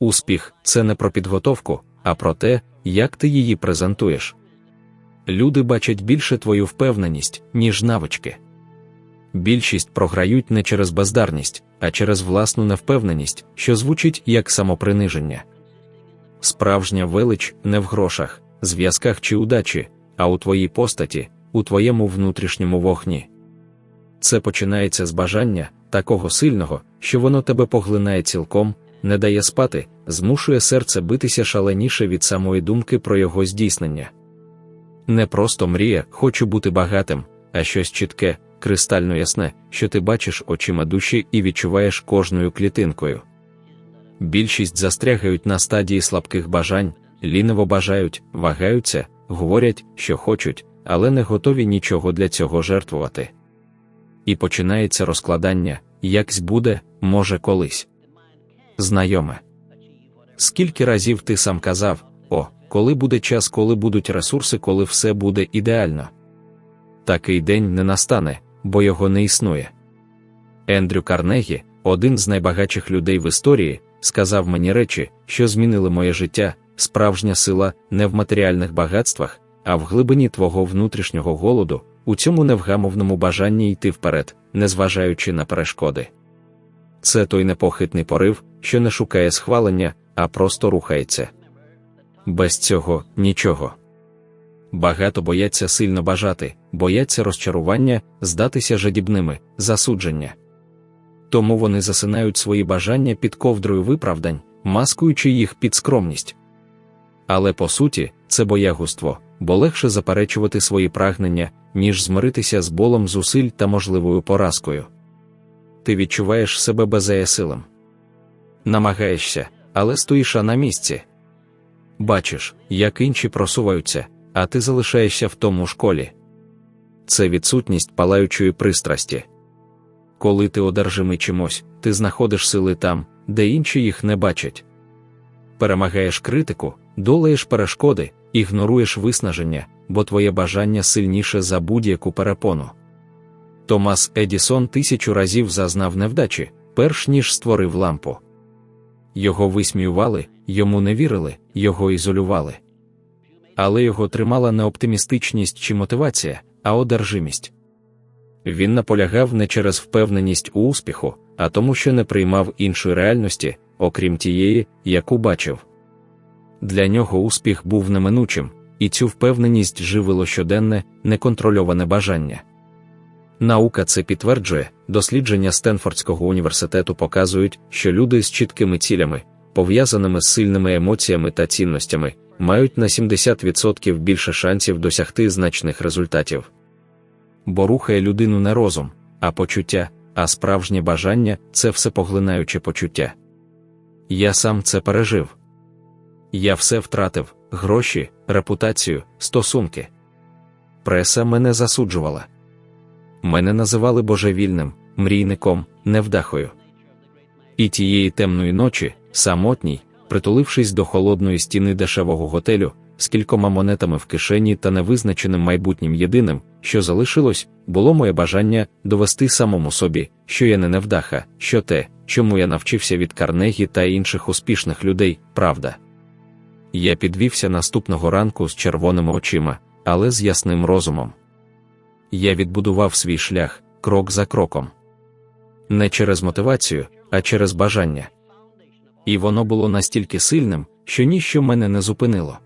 Успіх це не про підготовку, а про те, як ти її презентуєш. Люди бачать більше твою впевненість, ніж навички. Більшість програють не через бездарність, а через власну невпевненість, що звучить як самоприниження. Справжня велич не в грошах, зв'язках чи удачі, а у твоїй постаті, у твоєму внутрішньому вогні. Це починається з бажання, такого сильного, що воно тебе поглинає цілком, не дає спати, змушує серце битися шаленіше від самої думки про його здійснення. Не просто мрія, хочу бути багатим, а щось чітке, кристально ясне, що ти бачиш очима душі і відчуваєш кожною клітинкою. Більшість застрягають на стадії слабких бажань, ліниво бажають, вагаються, говорять, що хочуть, але не готові нічого для цього жертвувати. І починається розкладання яксь буде, може, колись. Знайоме. Скільки разів ти сам казав, о, коли буде час, коли будуть ресурси, коли все буде ідеально. Такий день не настане, бо його не існує. Ендрю Карнегі, один з найбагатших людей в історії, сказав мені речі, що змінили моє життя, справжня сила не в матеріальних багатствах, а в глибині твого внутрішнього голоду, у цьому невгамовному бажанні йти вперед, незважаючи на перешкоди. Це той непохитний порив, що не шукає схвалення, а просто рухається. Без цього нічого. Багато бояться сильно бажати, бояться розчарування, здатися жадібними, засудження. Тому вони засинають свої бажання під ковдрою виправдань, маскуючи їх під скромність. Але по суті, це боягуство, бо легше заперечувати свої прагнення, ніж змиритися з болом зусиль та можливою поразкою. Ти відчуваєш себе беззаєсилим. Намагаєшся, але стоїш на місці. Бачиш, як інші просуваються, а ти залишаєшся в тому школі. Це відсутність палаючої пристрасті. Коли ти одержимий чимось, ти знаходиш сили там, де інші їх не бачать. Перемагаєш критику, долаєш перешкоди, ігноруєш виснаження, бо твоє бажання сильніше за будь-яку перепону. Томас Едісон тисячу разів зазнав невдачі, перш ніж створив лампу. Його висміювали, йому не вірили, його ізолювали. Але його тримала не оптимістичність чи мотивація, а одержимість. Він наполягав не через впевненість у успіху, а тому, що не приймав іншої реальності, окрім тієї, яку бачив. Для нього успіх був неминучим, і цю впевненість живило щоденне, неконтрольоване бажання. Наука це підтверджує, дослідження Стенфордського університету показують, що люди з чіткими цілями, пов'язаними з сильними емоціями та цінностями, мають на 70% більше шансів досягти значних результатів. Бо рухає людину не розум, а почуття, а справжнє бажання це всепоглинаюче почуття. Я сам це пережив. Я все втратив гроші, репутацію, стосунки. Преса мене засуджувала. Мене називали божевільним, мрійником, невдахою. І тієї темної ночі, самотній, притулившись до холодної стіни дешевого готелю, з кількома монетами в кишені та невизначеним майбутнім єдиним, що залишилось, було моє бажання довести самому собі, що я не невдаха, що те, чому я навчився від Карнегі та інших успішних людей, правда. Я підвівся наступного ранку з червоними очима, але з ясним розумом. Я відбудував свій шлях крок за кроком. Не через мотивацію, а через бажання. І воно було настільки сильним, що ніщо мене не зупинило.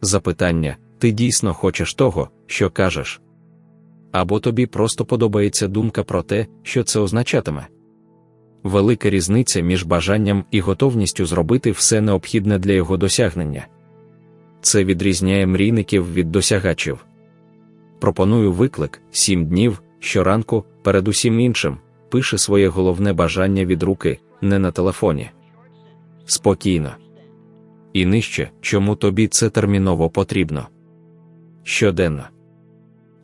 Запитання ти дійсно хочеш того, що кажеш? Або тобі просто подобається думка про те, що це означатиме. Велика різниця між бажанням і готовністю зробити все необхідне для його досягнення. Це відрізняє мрійників від досягачів. Пропоную виклик сім днів щоранку, перед усім іншим, пише своє головне бажання від руки, не на телефоні. Спокійно. І нижче, чому тобі це терміново потрібно. Щоденно.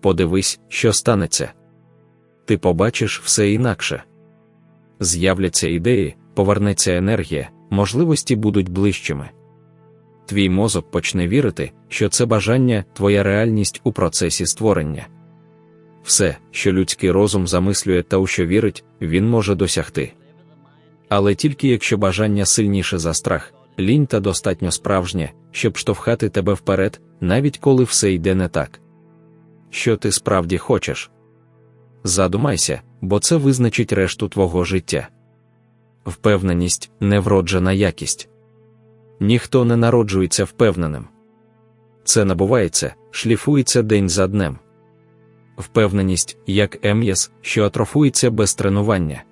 Подивись, що станеться. Ти побачиш все інакше. З'являться ідеї, повернеться енергія, можливості будуть ближчими. Твій мозок почне вірити, що це бажання, твоя реальність у процесі створення. Все, що людський розум замислює та у що вірить, він може досягти. Але тільки якщо бажання сильніше за страх, лінь та достатньо справжнє, щоб штовхати тебе вперед, навіть коли все йде не так. Що ти справді хочеш? Задумайся, бо це визначить решту твого життя. Впевненість невроджена якість. Ніхто не народжується впевненим. Це набувається, шліфується день за днем. Впевненість, як ем'яс, що атрофується без тренування.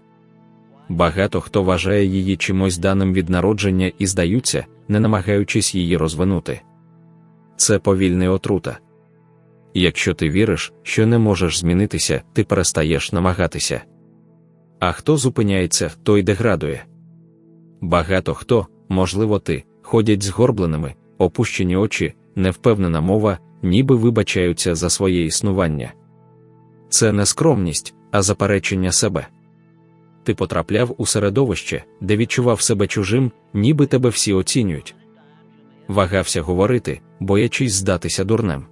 Багато хто вважає її чимось даним від народження і здаються, не намагаючись її розвинути. Це повільний отрута. Якщо ти віриш, що не можеш змінитися, ти перестаєш намагатися. А хто зупиняється, той деградує. Багато хто, можливо, ти, ходять згорбленими, опущені очі, невпевнена мова, ніби вибачаються за своє існування. Це не скромність, а заперечення себе. Ти потрапляв у середовище, де відчував себе чужим, ніби тебе всі оцінюють. Вагався говорити, боячись здатися дурнем.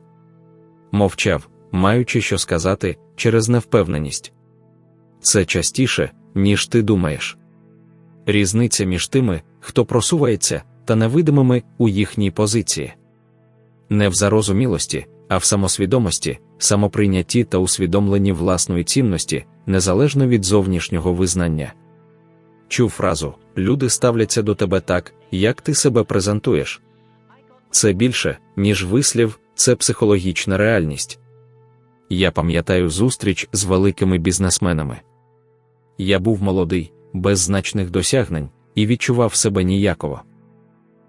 Мовчав, маючи що сказати, через невпевненість. Це частіше, ніж ти думаєш. Різниця між тими, хто просувається, та невидимими у їхній позиції. Не в зарозумілості, а в самосвідомості, самоприйнятті та усвідомленні власної цінності, незалежно від зовнішнього визнання. Чув фразу люди ставляться до тебе так, як ти себе презентуєш. Це більше, ніж вислів, це психологічна реальність. Я пам'ятаю зустріч з великими бізнесменами. Я був молодий, без значних досягнень, і відчував себе ніяково.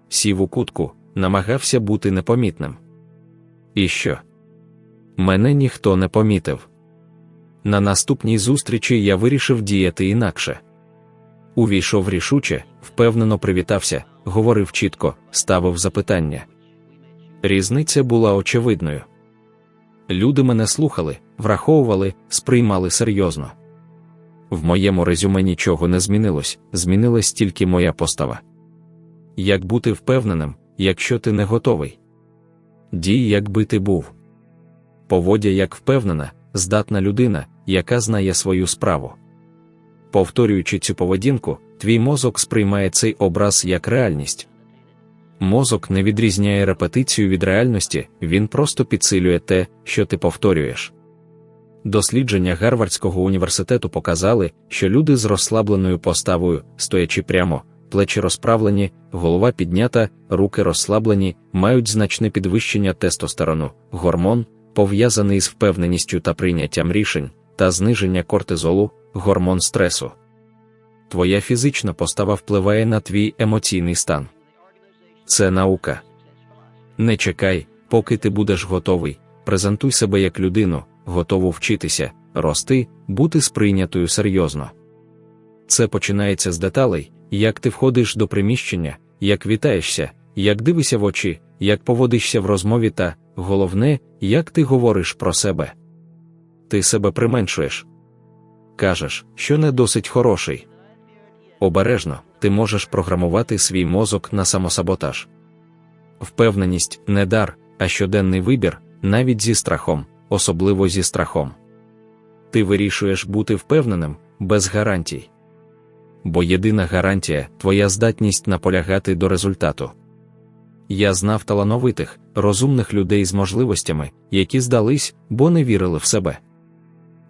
Сів у кутку, намагався бути непомітним. І що? Мене ніхто не помітив. На наступній зустрічі я вирішив діяти інакше. Увійшов рішуче, впевнено привітався, говорив чітко, ставив запитання. Різниця була очевидною. Люди мене слухали, враховували, сприймали серйозно. В моєму резюме нічого не змінилось, змінилась тільки моя постава. Як бути впевненим, якщо ти не готовий? Дій, якби ти був. Поводя як впевнена, здатна людина, яка знає свою справу. Повторюючи цю поведінку, твій мозок сприймає цей образ як реальність. Мозок не відрізняє репетицію від реальності, він просто підсилює те, що ти повторюєш. Дослідження Гарвардського університету показали, що люди з розслабленою поставою, стоячи прямо, плечі розправлені, голова піднята, руки розслаблені, мають значне підвищення тестостерону, гормон, пов'язаний з впевненістю та прийняттям рішень, та зниження кортизолу, гормон стресу. Твоя фізична постава впливає на твій емоційний стан. Це наука. Не чекай, поки ти будеш готовий, презентуй себе як людину, готову вчитися, рости, бути сприйнятою серйозно. Це починається з деталей, як ти входиш до приміщення, як вітаєшся, як дивишся в очі, як поводишся в розмові та, головне, як ти говориш про себе. Ти себе применшуєш. Кажеш, що не досить хороший. Обережно, ти можеш програмувати свій мозок на самосаботаж. Впевненість не дар, а щоденний вибір, навіть зі страхом, особливо зі страхом. Ти вирішуєш бути впевненим без гарантій. Бо єдина гарантія твоя здатність наполягати до результату. Я знав талановитих, розумних людей з можливостями, які здались, бо не вірили в себе.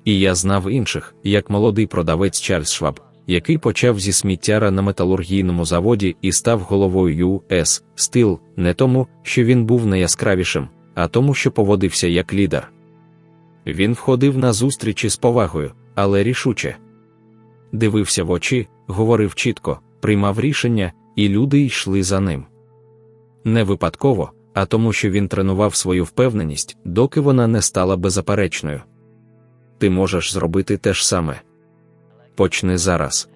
І я знав інших, як молодий продавець Чарльз Шваб, який почав зі сміттяра на металургійному заводі і став головою US Steel не тому, що він був найяскравішим, а тому, що поводився як лідер. Він входив на зустрічі з повагою, але рішуче. Дивився в очі, говорив чітко, приймав рішення, і люди йшли за ним. Не випадково, а тому, що він тренував свою впевненість, доки вона не стала беззаперечною. Ти можеш зробити те ж саме. Почни зараз.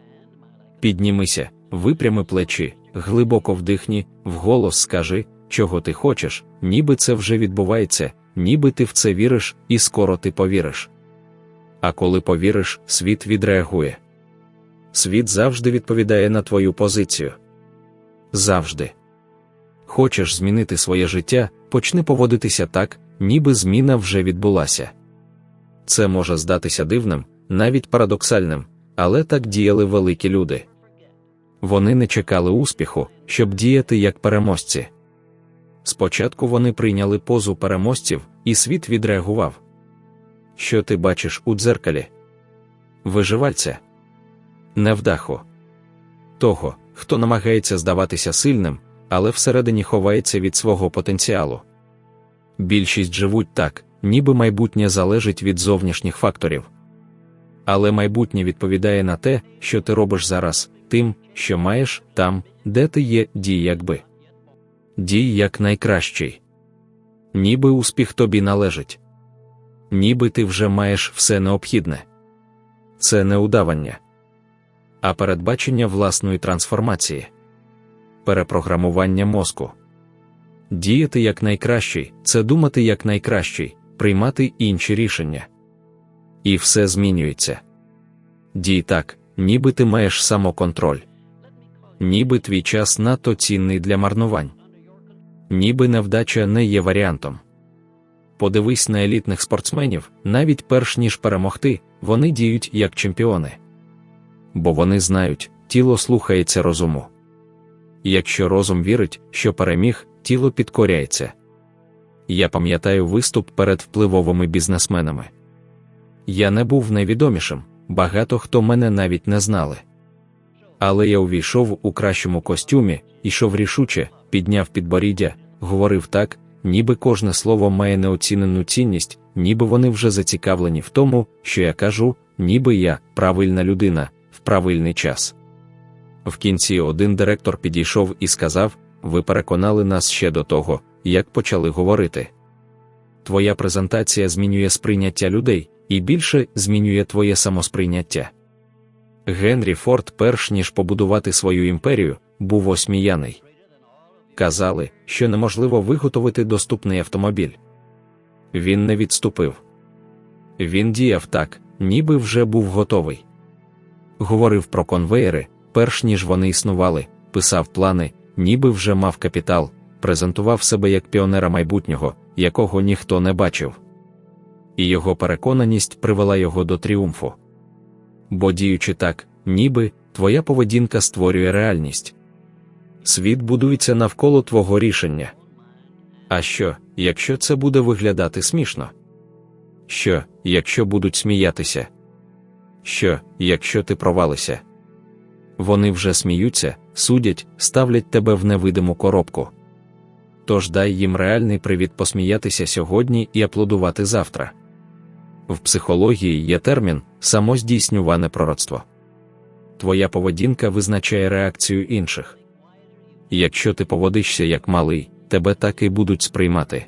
Піднімися, випрями плечі, глибоко вдихні, вголос скажи, чого ти хочеш, ніби це вже відбувається, ніби ти в це віриш, і скоро ти повіриш. А коли повіриш, світ відреагує. Світ завжди відповідає на твою позицію. Завжди. Хочеш змінити своє життя, почни поводитися так, ніби зміна вже відбулася. Це може здатися дивним, навіть парадоксальним, але так діяли великі люди. вони не чекали успіху, щоб діяти як переможці. Спочатку вони прийняли позу переможців, і світ відреагував. Що ти бачиш у дзеркалі? Виживальця, невдаху. Того, хто намагається здаватися сильним, але всередині ховається від свого потенціалу. Більшість живуть так, ніби майбутнє залежить від зовнішніх факторів. Але майбутнє відповідає на те, що ти робиш зараз, тим, що маєш там, де ти є, дій якби. Дій як найкращий. Ніби успіх тобі належить. Ніби ти вже маєш все необхідне. Це не удавання, а передбачення власної трансформації, перепрограмування мозку. Діяти як найкращий це думати як найкращий, приймати інші рішення. І все змінюється. Дій так, ніби ти маєш самоконтроль, ніби твій час надто цінний для марнувань, ніби невдача не є варіантом. Подивись на елітних спортсменів, навіть перш ніж перемогти, вони діють як чемпіони. Бо вони знають, тіло слухається розуму. Якщо розум вірить, що переміг, тіло підкоряється. Я пам'ятаю виступ перед впливовими бізнесменами. Я не був найвідомішим, багато хто мене навіть не знали. Але я увійшов у кращому костюмі, ішов рішуче, підняв підборіддя, говорив так, ніби кожне слово має неоцінену цінність, ніби вони вже зацікавлені в тому, що я кажу, ніби я правильна людина правильний час. В кінці один директор підійшов і сказав: Ви переконали нас ще до того, як почали говорити. Твоя презентація змінює сприйняття людей і більше змінює твоє самосприйняття. Генрі Форд, перш ніж побудувати свою імперію, був осміяний. Казали, що неможливо виготовити доступний автомобіль. Він не відступив. Він діяв так, ніби вже був готовий. Говорив про конвеєри, перш ніж вони існували, писав плани, ніби вже мав капітал, презентував себе як піонера майбутнього, якого ніхто не бачив. І його переконаність привела його до тріумфу. Бо діючи так, ніби твоя поведінка створює реальність. Світ будується навколо твого рішення. А що, якщо це буде виглядати смішно? Що, якщо будуть сміятися? Що, якщо ти провалися? Вони вже сміються, судять, ставлять тебе в невидиму коробку. Тож дай їм реальний привід посміятися сьогодні і аплодувати завтра. В психології є термін самоздійснюване пророцтво. Твоя поведінка визначає реакцію інших. Якщо ти поводишся як малий, тебе так і будуть сприймати.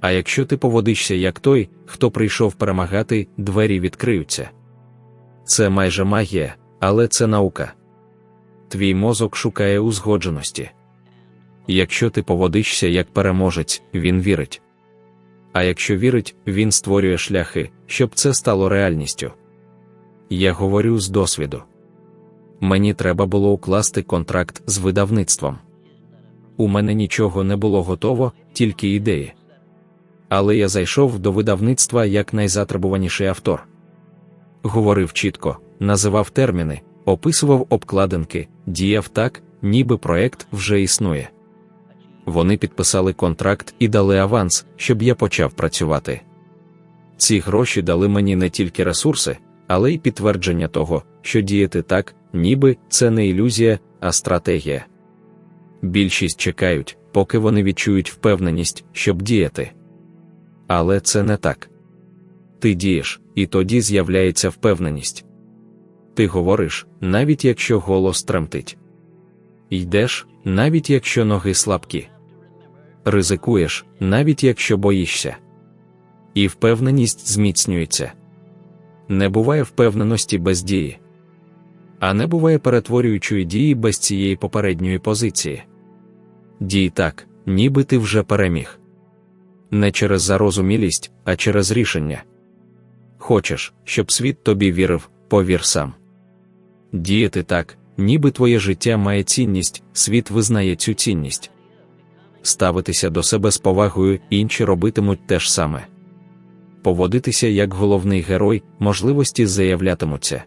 А якщо ти поводишся як той, хто прийшов перемагати, двері відкриються. Це майже магія, але це наука. Твій мозок шукає узгодженості. Якщо ти поводишся як переможець, він вірить. А якщо вірить, він створює шляхи, щоб це стало реальністю. Я говорю з досвіду. Мені треба було укласти контракт з видавництвом. У мене нічого не було готово, тільки ідеї. Але я зайшов до видавництва як найзатребуваніший автор. Говорив чітко, називав терміни, описував обкладинки, діяв так, ніби проект вже існує. Вони підписали контракт і дали аванс, щоб я почав працювати. Ці гроші дали мені не тільки ресурси, але й підтвердження того, що діяти так, ніби це не ілюзія, а стратегія. Більшість чекають, поки вони відчують впевненість, щоб діяти. Але це не так. Ти дієш, і тоді з'являється впевненість. Ти говориш, навіть якщо голос тремтить. Йдеш, навіть якщо ноги слабкі. Ризикуєш, навіть якщо боїшся. І впевненість зміцнюється. Не буває впевненості без дії, а не буває перетворюючої дії без цієї попередньої позиції. Дій так, ніби ти вже переміг. Не через зарозумілість, а через рішення. Хочеш, щоб світ тобі вірив, повір сам. Діяти так, ніби твоє життя має цінність, світ визнає цю цінність. Ставитися до себе з повагою, інші робитимуть те ж саме. Поводитися як головний герой, можливості заявлятимуться.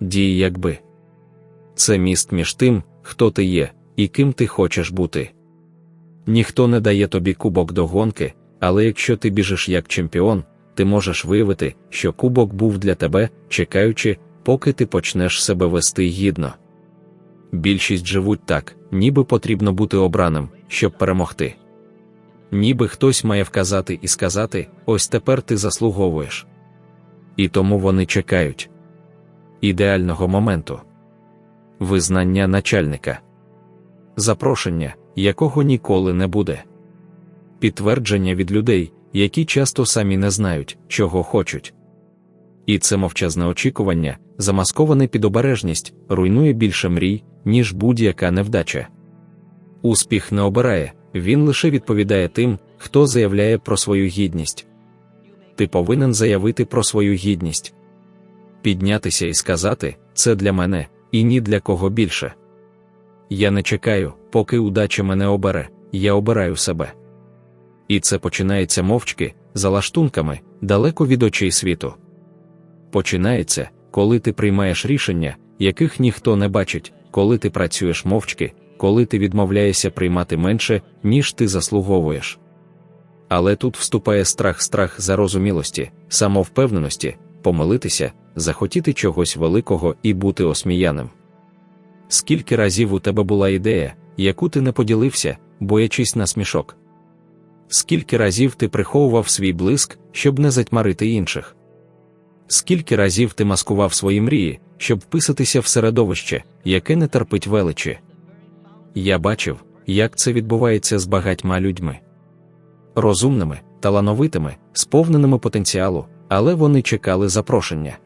Дії якби. це міст між тим, хто ти є, і ким ти хочеш бути. Ніхто не дає тобі кубок до гонки, але якщо ти біжиш як чемпіон, ти можеш виявити, що кубок був для тебе, чекаючи, поки ти почнеш себе вести гідно. Більшість живуть так, ніби потрібно бути обраним, щоб перемогти. Ніби хтось має вказати і сказати: ось тепер ти заслуговуєш. І тому вони чекають ідеального моменту, визнання начальника, запрошення, якого ніколи не буде, підтвердження від людей, які часто самі не знають, чого хочуть. І це мовчазне очікування, замасковане під обережність, руйнує більше мрій, ніж будь-яка невдача. Успіх не обирає, він лише відповідає тим, хто заявляє про свою гідність. Ти повинен заявити про свою гідність, піднятися і сказати це для мене, і ні для кого більше. Я не чекаю, поки удача мене обере, я обираю себе. І це починається мовчки, за лаштунками, далеко від очей світу. Починається, коли ти приймаєш рішення, яких ніхто не бачить, коли ти працюєш мовчки, коли ти відмовляєшся приймати менше, ніж ти заслуговуєш. Але тут вступає страх страх зарозумілості, самовпевненості, помилитися, захотіти чогось великого і бути осміяним. Скільки разів у тебе була ідея, яку ти не поділився, боячись на смішок? Скільки разів ти приховував свій блиск, щоб не затьмарити інших? Скільки разів ти маскував свої мрії, щоб вписатися в середовище, яке не терпить величі? Я бачив, як це відбувається з багатьма людьми. Розумними, талановитими, сповненими потенціалу, але вони чекали запрошення.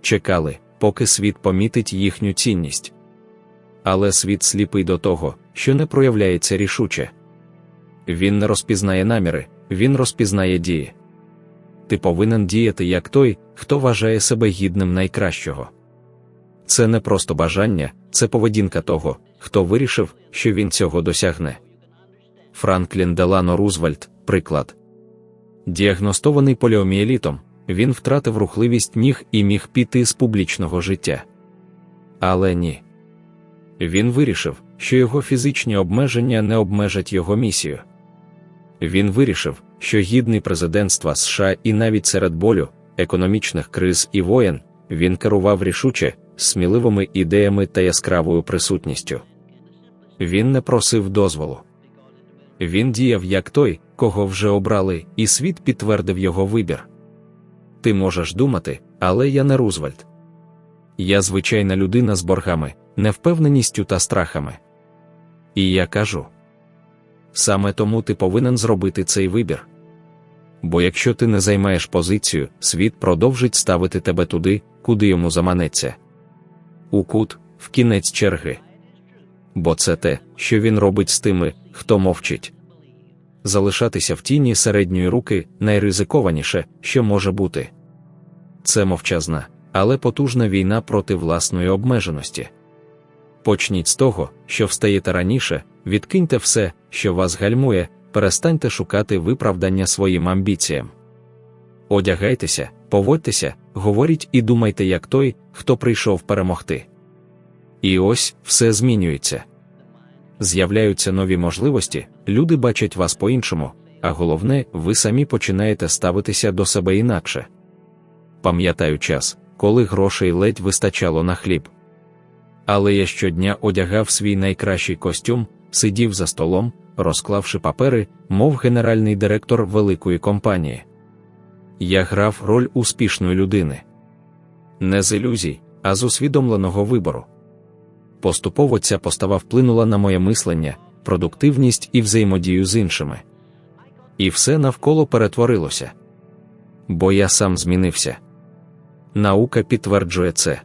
Чекали, поки світ помітить їхню цінність. Але світ сліпий до того, що не проявляється рішуче. Він не розпізнає наміри, він розпізнає дії. Ти повинен діяти як той, хто вважає себе гідним найкращого. Це не просто бажання, це поведінка того, хто вирішив, що він цього досягне. Франклін Делано Рузвельт, приклад. Діагностований поліоміелітом, він втратив рухливість ніг і міг піти з публічного життя. Але ні. Він вирішив, що його фізичні обмеження не обмежать його місію. Він вирішив, що гідний президентства США і навіть серед болю, економічних криз і воєн, він керував рішуче, сміливими ідеями та яскравою присутністю. Він не просив дозволу. Він діяв як той, кого вже обрали, і світ підтвердив його вибір. Ти можеш думати, але я не Рузвельт. Я звичайна людина з боргами, невпевненістю та страхами. І я кажу саме тому ти повинен зробити цей вибір. Бо якщо ти не займаєш позицію, світ продовжить ставити тебе туди, куди йому заманеться. У кут, в кінець черги. Бо це те, що він робить з тими, хто мовчить. Залишатися в тіні середньої руки найризикованіше, що може бути. Це мовчазна, але потужна війна проти власної обмеженості. Почніть з того, що встаєте раніше, відкиньте все, що вас гальмує, перестаньте шукати виправдання своїм амбіціям. Одягайтеся, поводьтеся, говоріть і думайте як той, хто прийшов перемогти. І ось все змінюється. З'являються нові можливості, люди бачать вас по-іншому, а головне, ви самі починаєте ставитися до себе інакше. Пам'ятаю час, коли грошей ледь вистачало на хліб. Але я щодня одягав свій найкращий костюм, сидів за столом, розклавши папери, мов генеральний директор великої компанії. Я грав роль успішної людини. Не з ілюзій, а з усвідомленого вибору. Поступово ця постава вплинула на моє мислення, продуктивність і взаємодію з іншими. І все навколо перетворилося. Бо я сам змінився. Наука підтверджує це.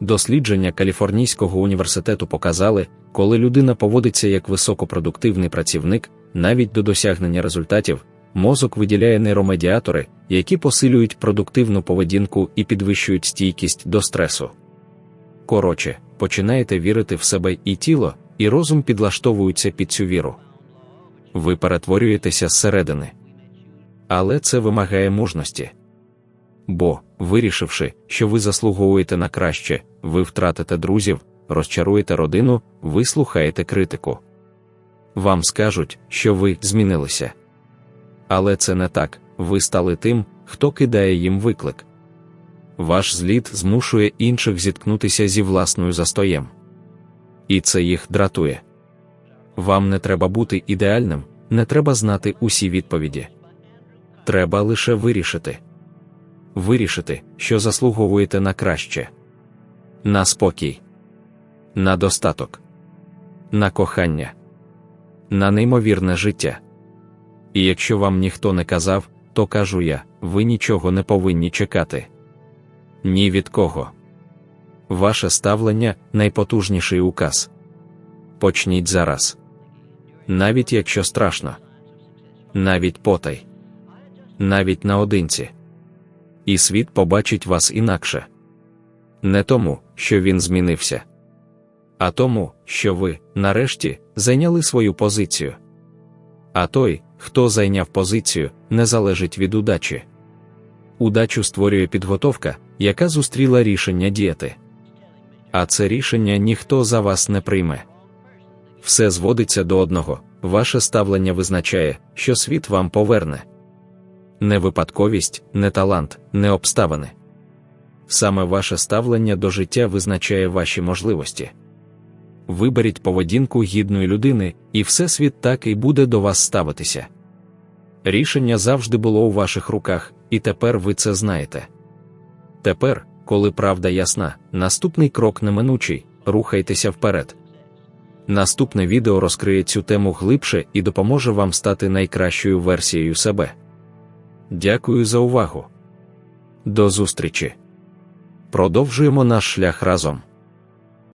Дослідження Каліфорнійського університету показали, коли людина поводиться як високопродуктивний працівник, навіть до досягнення результатів, мозок виділяє нейромедіатори, які посилюють продуктивну поведінку і підвищують стійкість до стресу. Коротше, починаєте вірити в себе і тіло, і розум підлаштовуються під цю віру. Ви перетворюєтеся зсередини. Але це вимагає мужності бо, вирішивши, що ви заслуговуєте на краще, ви втратите друзів, розчаруєте родину, ви слухаєте критику. Вам скажуть, що ви змінилися. Але це не так, ви стали тим, хто кидає їм виклик. Ваш зліт змушує інших зіткнутися зі власною застоєм. І це їх дратує. Вам не треба бути ідеальним, не треба знати усі відповіді. Треба лише вирішити. Вирішити, що заслуговуєте на краще, на спокій, на достаток, на кохання, на неймовірне життя. І якщо вам ніхто не казав, то кажу я, ви нічого не повинні чекати. Ні від кого. Ваше ставлення найпотужніший указ. Почніть зараз. Навіть якщо страшно, навіть потай, навіть наодинці. І світ побачить вас інакше. Не тому, що він змінився, а тому, що ви, нарешті, зайняли свою позицію. А той, хто зайняв позицію, не залежить від удачі. Удачу створює підготовка, яка зустріла рішення діяти. А це рішення ніхто за вас не прийме. Все зводиться до одного, ваше ставлення визначає, що світ вам поверне. Не випадковість, не талант, не обставини. Саме ваше ставлення до життя визначає ваші можливості. Виберіть поведінку гідної людини, і Всесвіт так і буде до вас ставитися. Рішення завжди було у ваших руках, і тепер ви це знаєте. Тепер, коли правда ясна, наступний крок неминучий рухайтеся вперед. Наступне відео розкриє цю тему глибше і допоможе вам стати найкращою версією себе. Дякую за увагу. До зустрічі. Продовжуємо наш шлях разом.